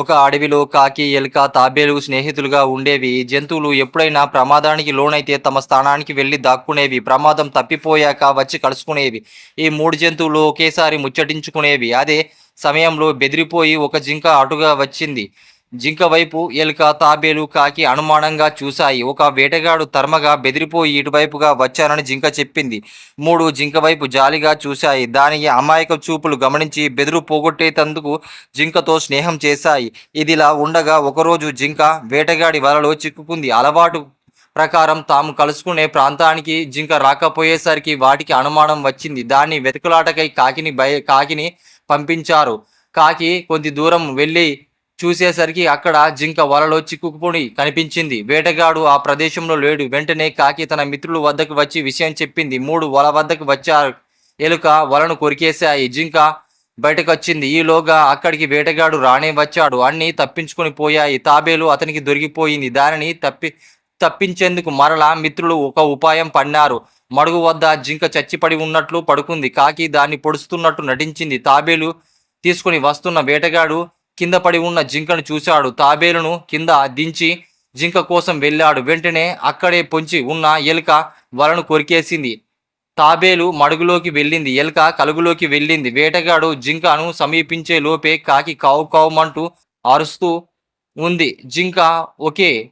ఒక అడవిలో కాకి ఎలుక తాబేలు స్నేహితులుగా ఉండేవి. జంతువులు ఎప్పుడైనా ప్రమాదానికి లోనైతే తమ స్థానానికి వెళ్ళి దాక్కునేవి. ప్రమాదం తప్పిపోయాక వచ్చి కలుసుకునేవి. ఈ మూడు జంతువులు ఒకేసారి ముచ్చటించుకునేవి. అదే సమయంలో బెదిరిపోయి ఒక జింక అటుగా వచ్చింది. జింక వైపు ఎలుక తాబేలు కాకి అనుమానంగా చూశాయి. ఒక వేటగాడు తర్మగా బెదిరిపోయి ఇటువైపుగా వచ్చానని జింక చెప్పింది. మూడు జింక వైపు జాలిగా చూశాయి. దాని అమాయక చూపులు గమనించి బెదురు పోగొట్టేటందుకు జింకతో స్నేహం చేశాయి. ఇదిలా ఉండగా ఒకరోజు జింక వేటగాడి వలలో చిక్కుకుంది. అలవాటు ప్రకారం తాము కలుసుకునే ప్రాంతానికి జింక రాకపోయేసరికి వాటికి అనుమానం వచ్చింది. దాన్ని వెతుకులాటకై కాకిని బయ కాకిని పంపించారు. కాకి కొద్ది దూరం వెళ్ళి చూసేసరికి అక్కడ జింక వలలో చిక్కుకుని కనిపించింది. వేటగాడు ఆ ప్రదేశంలో లేడు. వెంటనే కాకి తన మిత్రుల వద్దకు వచ్చి విషయం చెప్పింది. మూడు వల వద్దకు వచ్చారు. ఎలుక వలను కొరికేశాయి. జింక బయటకు వచ్చింది ఈలోగా అక్కడికి వేటగాడు రానే వచ్చాడు. అన్ని తప్పించుకొని పోయాయి. తాబేలు అతనికి దొరికిపోయింది. దానిని తప్పి తప్పించేందుకు మరలా మిత్రులు ఒక ఉపాయం పన్నారు. మడుగు వద్ద జింక చచ్చిపడి ఉన్నట్లు పడుకుంది. కాకి దాన్ని పొడుస్తున్నట్టు నటించింది. తాబేలు తీసుకుని వస్తున్న వేటగాడు కింద పడి ఉన్న జింకను చూశాడు. తాబేలును కింద దించి జింక కోసం వెళ్ళాడు. వెంటనే అక్కడే పొంచి ఉన్న ఎలుక వలను కొరికేసింది. తాబేలు మడుగులోకి వెళ్ళింది. ఎలుక కలుగులోకి వెళ్ళింది. వేటగాడు జింకను సమీపించే లోపే కాకి కావు కావుమంటూ అరుస్తూ ఉంది. జింక ఒకే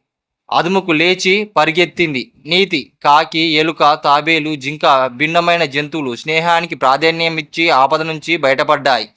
అదుముకు లేచి పరిగెత్తింది. నీతి కాకి ఎలుక తాబేలు జింక భిన్నమైన జంతువులు స్నేహానికి ప్రాధాన్యం ఇచ్చి ఆపద నుంచి బయటపడ్డాయి.